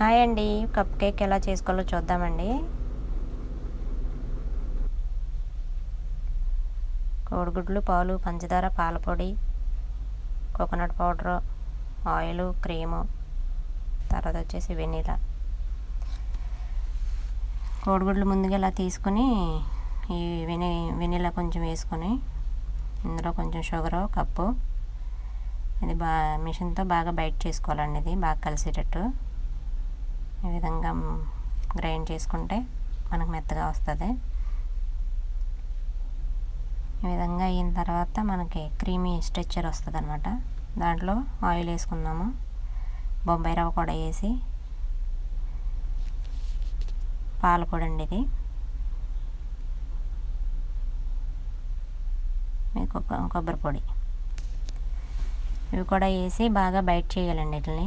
Hi అండి. Cup cake ఎలా చేసుకోవాలో చూద్దామండి. కోడిగుడ్లు పాలు పంచదార పాలపొడి కోకోనట్ పౌడరు ఆయిల్ క్రీము. తర్వాత వచ్చేసి వెనీలా. కోడిగుడ్లు ముందుగా ఇలా తీసుకొని ఈ వెనీ వెనీలా కొంచెం వేసుకొని ఇందులో కొంచెం షుగరు కప్పు. ఇది బాగా మిషన్తో బాగా బయట చేసుకోవాలండి ఇది బాగా కలిసేటట్టు. ఈ విధంగా గ్రైండ్ చేసుకుంటే మనకు మెత్తగా వస్తుంది. ఈ విధంగా అయిన తర్వాత మనకి క్రీమీ స్ట్రెచ్చర్ వస్తుంది అనమాట దాంట్లో ఆయిల్ వేసుకున్నాము బొంబాయి రవ్వ కూడా వేసి పాలపొడి అండి ఇది. కొబ్బరి పొడి. ఇవి కూడా వేసి బాగా బయట చేయాలండి వీటిని.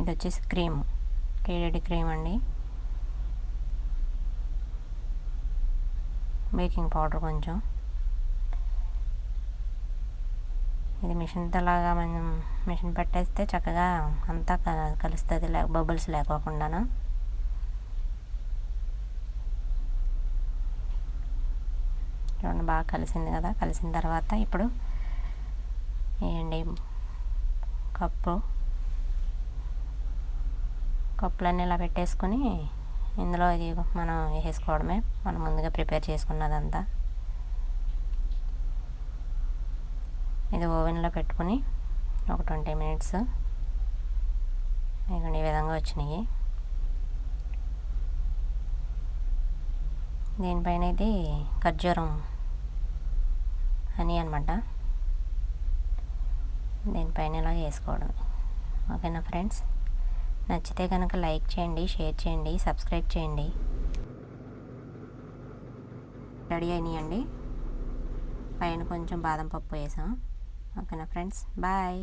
ఇది వచ్చేసి క్రీమ్. కేడెడ్ క్రీమ్ అండి. బేకింగ్ పౌడర్ కొంచెం. ఇది మిషన్తో లాగా మనం మిషన్ పెట్టేస్తే చక్కగా అంతా కలుస్తుంది లే బబుల్స్ లేకోకుండా చూడండి బాగా కలిసింది కదా. కలిసిన తర్వాత ఇప్పుడు వేయండి కప్పు. కప్పులన్నీ ఇలా పెట్టేసుకొని ఇందులో ఇది మనం వేసుకోవడమే మనం ముందుగా ప్రిపేర్ చేసుకున్నదంతా. ఇది ఓవెన్లో పెట్టుకుని ఒక ట్వంటీ మినిట్స్. ఈ విధంగా వచ్చినాయి. దీనిపైన ఇది ఖర్జూరం హనీ అనమాట దీనిపైన ఇలా వేసుకోవడం ఓకేనా ఫ్రెండ్స్? నచ్చితే కనుక లైక్ చేయండి షేర్ చేయండి సబ్స్క్రైబ్ చేయండి. రెడీ అయినాయండి. పైన కొంచెం బాదం పప్పు వేసాం. ఓకేనా ఫ్రెండ్స్? బాయ్.